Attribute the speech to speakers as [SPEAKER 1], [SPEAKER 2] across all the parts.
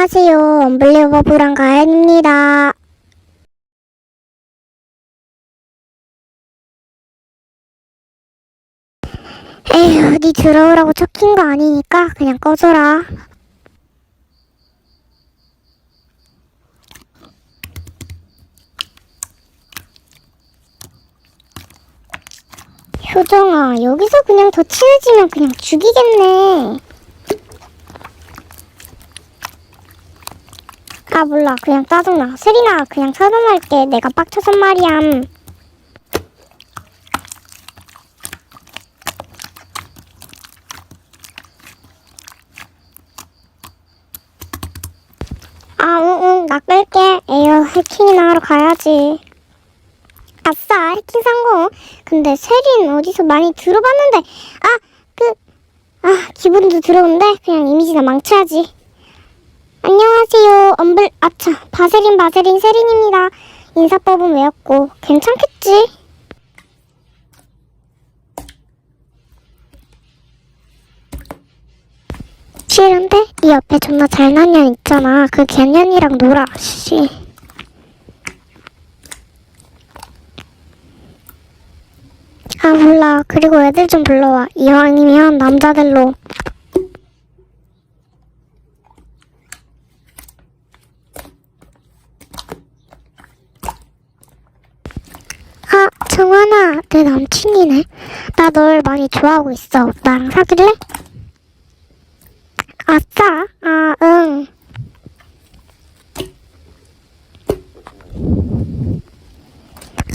[SPEAKER 1] 안녕하세요. 언블리버블한 가연입니다. 에휴, 니 들어오라고 척킨 거 아니니까 그냥 꺼져라. 효정아, 여기서 그냥 더 친해지면 그냥 죽이겠네. 아 몰라. 그냥 짜증나. 세리나 그냥 차단할게. 내가 빡쳐서 말이야. 아 응응. 나 끌게. 에휴 해킹이나 하러 가야지. 아싸 해킹 성공. 근데 세린 어디서 많이 들어봤는데. 아그아 기분도 들어온데 그냥 이미지나 망쳐야지 안녕하세요. 엄블, 아차, 바세린, 바세린, 세린입니다. 인사법은 외웠고, 괜찮겠지? 싫은데? 네 옆에 존나 잘난 년 있잖아. 그 개년이랑 놀아, 씨. 아, 몰라. 그리고 애들 좀 불러와. 이왕이면 남자들로. 아, 정환아, 내 남친이네. 나 널 많이 좋아하고 있어. 나랑 사귈래? 아싸, 아, 응.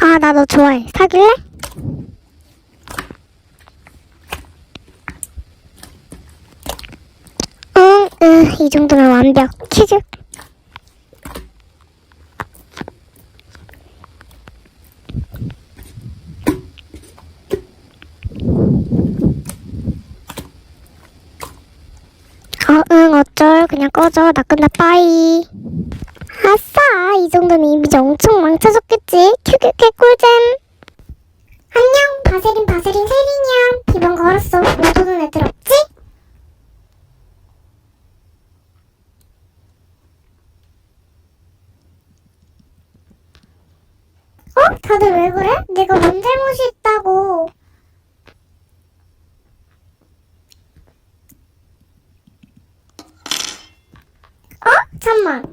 [SPEAKER 1] 아, 나 너 좋아해. 사귈래? 응, 응, 이 정도면 완벽. 키즈. 어, 응, 어쩔. 그냥 꺼져. 나 끝나, 빠이. 아싸! 이 정도면 이미지 엄청 망쳐졌겠지? 큐큐 개꿀잼. 안녕, 바세린, 바세린, 세린이야. 비번 걸었어. 못 오는 애들 없지? 어? 다들 왜 그래? 내가 뭔 잘못이 Tamam.